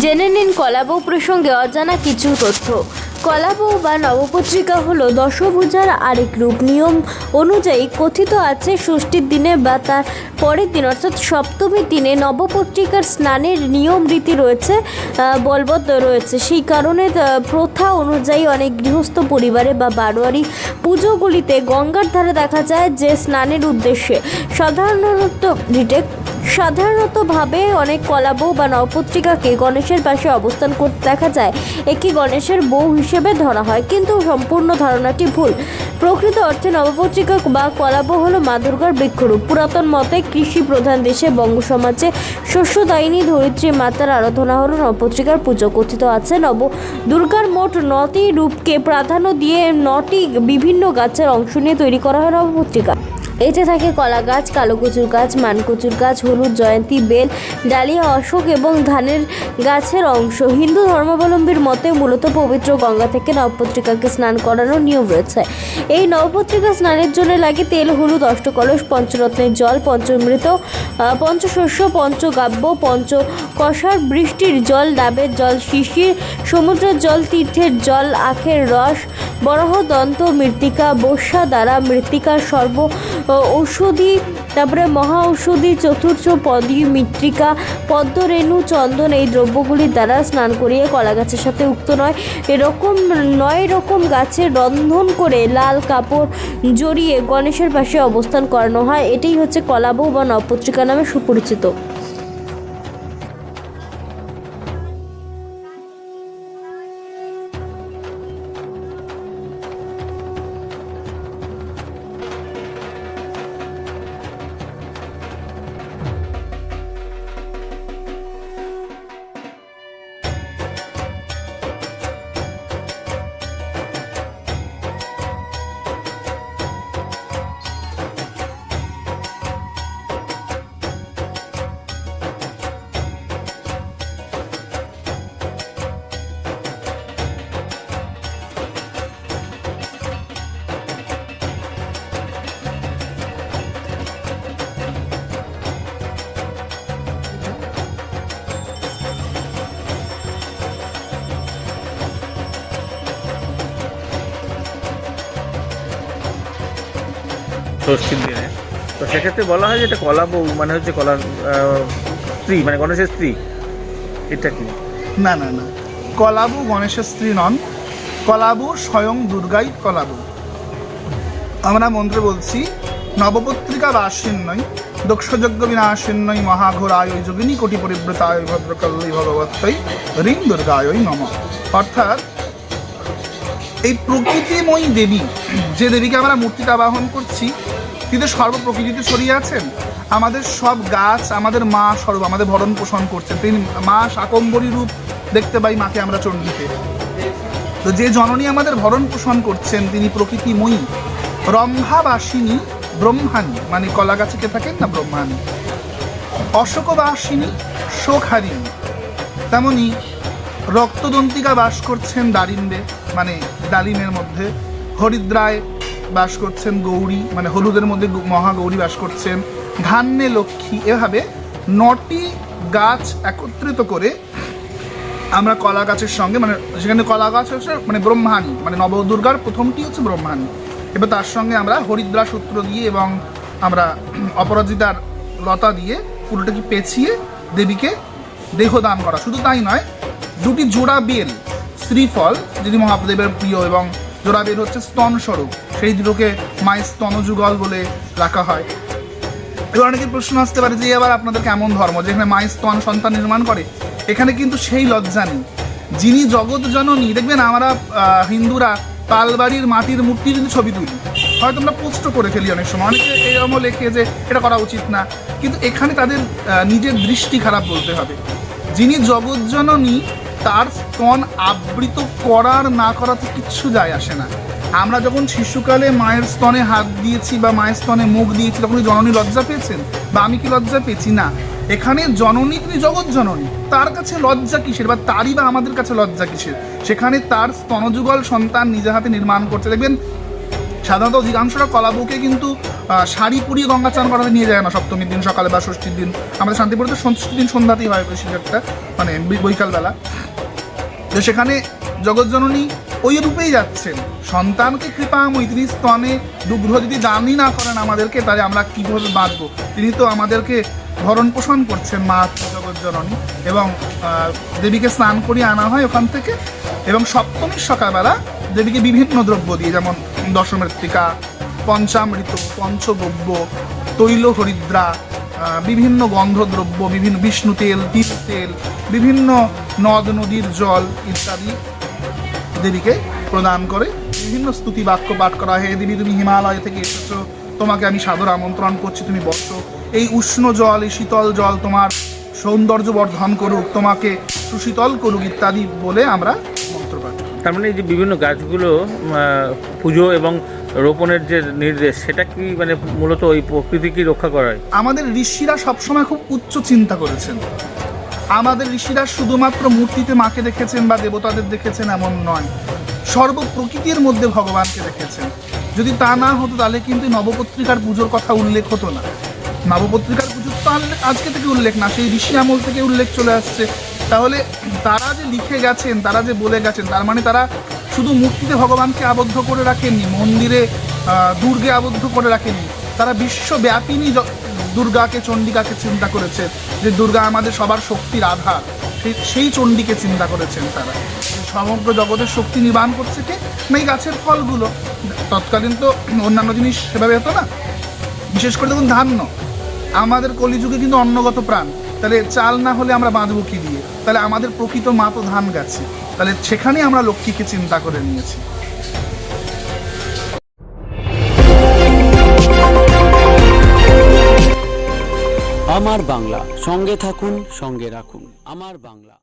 জেনে নিন কলাবউ প্রসঙ্গে অজানা কিছু তথ্য। কলাবউ বা নবপত্রিকা হলো দশভূজার আরেক রূপ নিয়ম অনুযায়ী কথিত আছে ষষ্ঠীর দিনে বা তার পরের দিন, অর্থাৎ সপ্তমীর দিনে নবপত্রিকার স্নানের নিয়ম রীতি রয়েছে বলবৎ রয়েছে। সেই কারণে প্রথা অনুযায়ী অনেক গৃহস্থ পরিবারে বা বারোয়ারি পুজোগুলিতে গঙ্গার ধারে দেখা যায় যে স্নানের উদ্দেশ্যে সাধারণত রিটেক সাধারণতভাবে অনেক কলা বউ বা নবপত্রিকাকে গণেশের পাশে অবস্থান করতে দেখা যায়। একে গণেশের বউ হিসেবে ধরা হয়। কিন্তু সম্পূর্ণ ধারণাটি ভুল। প্রকৃত অর্থে নবপত্রিকা বা কলাপ হলো মা দুর্গার বৃক্ষরূপ। পুরাতন মতে কৃষি প্রধান দেশে বঙ্গ সমাজে শস্যদায়িনী ধরিত্রী মাতার আরাধনা হলো নবপত্রিকার পুজো। কথিত আছে, নব দুর্গার মোট নটি রূপকে প্রাধান্য দিয়ে নটি বিভিন্ন গাছের অংশ নিয়ে তৈরি করা হয় নবপত্রিকা। এতে থাকে কলা গাছ, কালো কচুর গাছ মানকচুর গাছ, হলুদ, জয়ন্তী, বেল, ডালিয়া, অশোক এবং ধানের গাছের অংশ। হিন্দু ধর্মাবলম্বীর মতে মূলত পবিত্র গঙ্গা থেকে নবপত্রিকাকে স্নান করানোর নিয়ম রয়েছে। এই নবপত্রিকা স্নানের জন্য লাগে তেল, হলুদ, অষ্টকলস, পঞ্চরত্নের জল, পঞ্চমৃত পঞ্চশস্য, পঞ্চগাব্য পঞ্চ কষার বৃষ্টির জল, ডাবের জল, শিশির, সমুদ্রের জল, তীর্থের জল, আখের রস, বরাহ, দন্ত, মৃত্তিকা, বর্ষা দ্বারা মৃত্তিকার সর্ব ঔষধি, তারপরে মহা ঔষধি, চতুর্থ পদী মৃত্তিকা, পদ্মরেণু, চন্দন, এই দ্রব্যগুলির দ্বারা স্নান করিয়ে কলা গাছের সাথে উক্ত নয়। এরকম নয় রকম গাছের রন্ধন করে লাল কাপড় জড়িয়ে গণেশের পাশে অবস্থান করানো হয়। এটাই হচ্ছে কলাবৌ বা নবপত্রিকা নামে সুপরিচিত। ষষ্ঠীর দিনে। তো সেক্ষেত্রে বলা হয় যে এটা কলা বউ মানে হচ্ছে কলার স্ত্রী মানে গণেশের স্ত্রী। এটা কি? না না না। কলাবু গণেশের স্ত্রী নন। কলাবু স্বয়ং দুর্গাই কলাবু আমরা মন্ত্রে বলছি, নবপত্রিকা বাসিন্নই দক্ষযজ্ঞ বিনাশিন্নই মহাঘোরায় যোগিনী কোটি পরিব্রতায় ভদ্রকল্লী ভগবত্তই রিং দুর্গায় নম। অর্থাৎ এই প্রকৃতিময়ী দেবী, যে দেবীকে আমরা মূর্তিতে আবাহন করছি, তিনি সর্বপ্রকৃতিতে ছড়িয়ে আছেন। আমাদের সব গাছ, আমাদের মা স্বরূপ আমাদের ভরণ পোষণ করছেন। তিনি মা শাকম্বরী রূপ দেখতে পাই মাকে আমরা চণ্ডীতে। তো যে জননী আমাদের ভরণ পোষণ করছেন, তিনি প্রকৃতিময়ী। রম্ভাবাসিনী, ব্রহ্মাণী মানে কলা গাছে কে থাকেন না ব্রহ্মাণী? অশোকবাসিনী, শোকহারিণী। তেমনি রক্তদন্তিকা বাস করছেন দারিম্বে মানে ডালিমের মধ্যে। হরিদ্রায় বাস করছেন গৌরী মানে হলুদের মধ্যে মহাগৌরী বাস করছেন। ধান্যে লক্ষ্মী, এভাবে নটি গাছ একত্রিত করে আমরা কলা গাছের সঙ্গে মানে সেখানে কলা গাছ হচ্ছে মানে ব্রহ্মাণী মানে নবদুর্গার প্রথমটি হচ্ছে ব্রহ্মাণী। এবার তার সঙ্গে আমরা হরিদ্রা সূত্র দিয়ে এবং আমরা অপরাজিতার লতা দিয়ে পুরোটাকে পেঁচিয়ে দেবীকে দেহ দান করা। শুধু তাই নয়, দুটি জোড়া বেল, শ্রীফল, যিনি মহাদেবের প্রিয়, এবং জোড়া বেল হচ্ছে স্তন স্বরূপ। সেই দুটোকে মায়ের স্তনযুগল বলে রাখা হয়। এবার অনেকে প্রশ্ন আসতে পারে যে আবার আপনাদের কেমন ধর্ম? যেখানে মায়ের স্তন সন্তান নির্মাণ করে, এখানে কিন্তু সেই লজ্জা নেই। যিনি জগৎ জননী, দেখবেন আমরা হিন্দুরা পালবাড়ির মাটির মূর্তির কিন্তু ছবি তুলি। হয়তো আমরা পোস্ট করে ফেলি অনেক সময়। অনেকে এরকমও লেখে যে, এটা করা উচিত না। কিন্তু এখানে তাদের নিজের দৃষ্টি খারাপ বলতে হবে। যিনি জগৎ জননী তার স্তন আবৃত করার না করাতে কিচ্ছু যায় আসে না। আমরা যখন শিশুকালে মায়ের স্তনে হাত দিয়েছি বা মায়ের স্তনে মুখ দিয়েছি, তখন জননী লজ্জা পেয়েছেন? বা আমি কি লজ্জা পেয়েছি? না। এখানে জননী তিনি জগৎ জননী তার কাছে লজ্জা কিসের? বা তারই বা আমাদের কাছে লজ্জা কিসের? সেখানে তার স্তনযুগল সন্তান নিজে হাতে নির্মাণ করছে। দেখবেন সাধারণত অধিকাংশরা কলাবউকে কিন্তু শাড়ি পরিয়ে গঙ্গা চান করাতে নিয়ে যায় না সপ্তমীর দিন সকালে বা ষষ্ঠীর দিন। আমাদের শান্তিপুরে তো ষষ্ঠীর দিন সন্ধ্যাতেই হয় বেশিরভাগটা মানে বৈকালবেলা। তো সেখানে জগৎজননী ওই রূপেই যাচ্ছেন। সন্তানকে কৃপাময়ী তিনি স্তনে দুগ্ধ যদি দানই না করেন আমাদেরকে, তাহলে আমরা কীভাবে বাঁচবো? তিনি তো আমাদেরকে ভরণ পোষণ করছেন মা জগৎজননী এবং দেবীকে স্নান করিয়ে আনা হয় ওখান থেকে এবং সপ্তমীর সকালবেলা দেবীকে বিভিন্ন দ্রব্য দিয়ে, যেমন দশমৃত্তিকা পঞ্চামৃত, পঞ্চগব্য, তৈল হরিদ্রা বিভিন্ন গন্ধদ্রব্য, বিভিন্ন বিষ্ণু তেল তিল তেল, বিভিন্ন নদ নদীর জল ইত্যাদি দেবীকে প্রদান করে বিভিন্ন স্তুতি বাক্য পাঠ করা হয়। দেবী, তুমি হিমালয় থেকে এসেছ। তোমাকে আমি সাদর আমন্ত্রণ করছি। তুমি বসো। এই উষ্ণ জল, এই শীতল জল তোমার সৌন্দর্য বর্ধন করুক। তোমাকে সুশীতল করুক ইত্যাদি বলে আমরা মন্ত্রপাঠ করি। তার মানে এই যে বিভিন্ন গাছগুলো পুজো এবং রোপণের যে নির্দেশ, সেটা কি মানে মূলত ওই প্রকৃতিকে রক্ষা করায় আমাদের ঋষিরা সবসময় খুব উচ্চ চিন্তা করেছেন। আমাদের ঋষিরা শুধুমাত্র মূর্তিতে মাকে দেখেছেন বা দেবতাদের দেখেছেন এমন নয়। সর্ব প্রকৃতির মধ্যে ভগবানকে দেখেছেন। যদি তা না হতো, তাহলে কিন্তু নবপত্রিকার পুজোর কথা উল্লেখ হতো না। নবপত্রিকার পুজোর তো আজকে থেকে উল্লেখ না, সেই ঋষি আমল থেকে উল্লেখ চলে আসছে। তাহলে তারা যে লিখে গেছেন, তারা যে বলে গেছেন, তার মানে তারা শুধু মূর্তিতে ভগবানকে আবদ্ধ করে রাখেননি, মন্দিরে দুর্গে আবদ্ধ করে রাখেননি। তারা বিশ্বব্যাপিনী দুর্গাকে, চণ্ডিকাকে চিন্তা করেছে, যে দুর্গা আমাদের সবার শক্তির আধার। সেই চণ্ডীকে চিন্তা করেছেন তারা। সমগ্র জগতের শক্তি নির্মাণ করছে কে? না, এই গাছের ফলগুলো। তৎকালীন তো অন্যান্য জিনিস সেভাবে হতো না। বিশেষ করে দেখুন ধান্য। আমাদের কলিযুগে কিন্তু অন্নগত প্রাণ। তাহলে চাল না হলে আমরা বাঁধবো কি দিয়ে? তাহলে আমাদের প্রকৃত মা তো ধান গাছে। তাহলে সেখানে আমরা লক্ষ্মীকে চিন্তা করে নিয়েছি। আমার বাংলা, সঙ্গে থাকুন, সঙ্গে রাখুন। আমার বাংলা।